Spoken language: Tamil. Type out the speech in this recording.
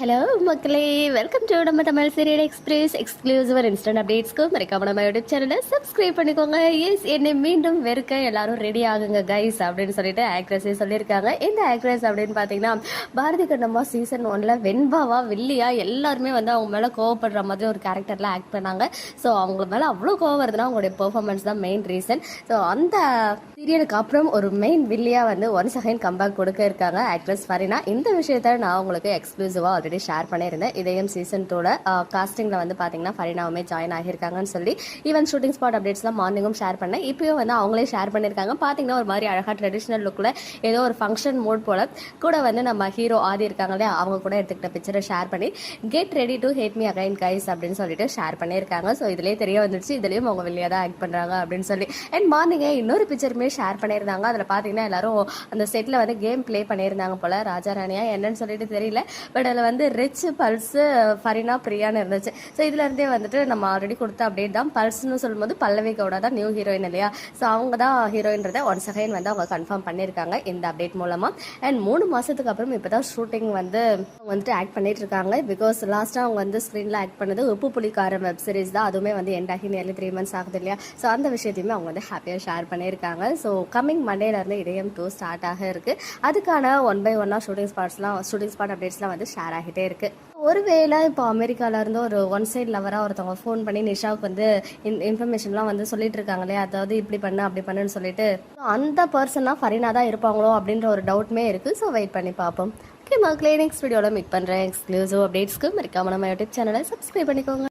ஹலோ மக்களே. வெல்கம் டு நம்ம Tamil serial express exclusive instant அப்டேட்ஸ்க்கு மறக்காம நம்ம யூடியூப் சேனலை சப்ஸ்கிரைப் பண்ணிக்கோங்க. எஸ் என்னை மீண்டும் வெறுக்க எல்லாரும் ரெடி ஆகுங்க கைஸ் அப்படின்னு சொல்லிட்டு ஆக்ட்ரஸே சொல்லியிருக்காங்க. இந்த ஆக்ட்ரஸ் அப்படின்னு பார்த்தீங்கன்னா பாரதி கண்ணம்மா சீசன் ஒன்ல வெண்பாவா வில்லியா எல்லாருமே வந்து அவங்க மேலே கோவப்படுற மாதிரி ஒரு கேரக்டர்ல ஆக்ட் பண்ணாங்க. ஸோ அவங்க மேலே அவ்வளோ கோவம் வருதுன்னா அவங்களுடைய பெர்ஃபார்மன்ஸ் தான் மெயின் ரீசன் ஸோ அந்த சீரியலுக்கு அப்புறம் ஒரு மெயின் வில்லியா வந்து ஒன் செகண்ட் கம்பேக் கொடுக்க இருக்காங்க ஆக்ட்ரஸ் ஃபரினா. இந்த விஷயத்த நான் உங்களுக்கு எக்ஸ்க்ளூசிவாக ஆல்ரெடி ஷேர் பண்ணியிருந்தேன். இதயம் சீசன் காஸ்டிங்கில் வந்து பார்த்தீங்கன்னா ஃபரினாவுமே ஜாயின் ஆகியிருக்காங்கன்னு சொல்லி ஈவன் ஷூட்டிங் ஸ்பாட் அப்டேட்ஸ்லாம் மார்னிங்கும் ஷேர் பண்ணேன். இப்பயும் வந்து அவங்களே ஷேர் பண்ணியிருக்காங்க. பார்த்தீங்கன்னா ஒரு மாதிரி அழகாக ட்ரெடிஷ்னல் லுக்கில் ஏதோ ஒரு ஃபங்க்ஷன் மோட் போல் கூட வந்து நம்ம ஹீரோ ஆதி இருக்காங்க இல்லையா அவங்க கூட எடுத்துக்கிட்ட பிக்சரை ஷேர் பண்ணி get ready to hate me again guys அப்படின்னு சொல்லிட்டு ஷேர் பண்ணியிருக்காங்க. ஸோ இதுலேயே தெரிய வந்துடுச்சு. இதுலேயும் அவங்க வெளியாக தான் ஆக்ட் பண்ணுறாங்க அப்படின்னு சொல்லி. அண்ட் மார்னிங்கே இன்னொரு பிக்சருமே ஷேர் பண்ணியிருந்தாங்க. அதில் பார்த்தீங்கன்னா எல்லாரும் அந்த செட்டில் வந்து கேம் ப்ளே பண்ணியிருந்தாங்க போல். ராஜா ராணியா என்னன்னு சொல்லிட்டு தெரியல. பட் அதில் வந்து ரிச் பல்ஸு ஃபரினா பிரியான்னு இருந்துச்சு. ஸோ இதுலேருந்தே வந்துட்டு நம்ம ஆல்ரெடி கொடுத்த அப்டேட் தான். பல்ஸ்னு சொல்லும்போது பல்லவி கவுடா தான் நியூ ஹீரோயின் இல்லையா? ஸோ அவங்க தான் ஹீரோயின்றதை ஒன்ஸ் அகைன் வந்து அவங்க கன்ஃபார்ம் பண்ணியிருக்காங்க இந்த அப்டேட் மூலமாக அண்ட் மூணு மாதத்துக்கு அப்புறம் இப்போ தான் ஷூட்டிங் வந்து வந்துட்டு ஆக்ட் பண்ணிட்டு இருக்காங்க. பிகாஸ் லாஸ்ட்டாக அவங்க வந்து ஸ்க்ரீனில் ஆக்ட் பண்ணது உப்பு புலிக்காரன் வெப் சீரிஸ் தான். அதுவுமே வந்து எண்ட் ஆகி நியர்லி த்ரீ மந்த்ஸ் ஆகுது இல்லையா? ஸோ அந்த விஷயத்தையுமே அவங்க வந்து ஹாப்பியாக ஷேர் பண்ணியிருக்காங்க. ஸோ கம்மிங் மண்டேலேருந்து இதயம் டூ ஸ்டார்ட் ஆக இருக்குது அதுக்கான ஒன் பை ஒன்னாக ஷூட்டிங் ஸ்பாட்ஸ்லாம் ஷூட்டிங் ஸ்பாட் அப்டேட்ஸ்லாம் வந்து ஷேர் ஆகிட்டே இருக்கு. ஒருவேளை இப்போ அமெரிக்கால இருந்து ஒரு ஒன் சைட் லவராக ஒருத்தவங்க ஃபோன் பண்ணி நிஷாவுக்கு வந்து இன் இன்ஃபர்மேஷன்லாம் வந்து சொல்லிட்டு இருக்காங்களே அதாவது இப்படி பண்ணு அப்படி பண்ணுன்னு சொல்லிட்டு அந்த பர்சனாக ஃபரினா தான் இருப்பாங்களோ அப்படின்ற ஒரு டவுட்மே இருக்கு. ஸோ வெயிட் பண்ணி பார்ப்போம். ஓகே மக்களே நெக்ஸ்ட் வீடியோவில் மீட் பண்ணுறேன் எக்ஸ்க்ளூசிவ் அப்டேட்ஸ்க்கு மறக்காம நம்ம யூடியூப் சேனலை சப்ஸ்கிரைப் பண்ணிக்கோங்க.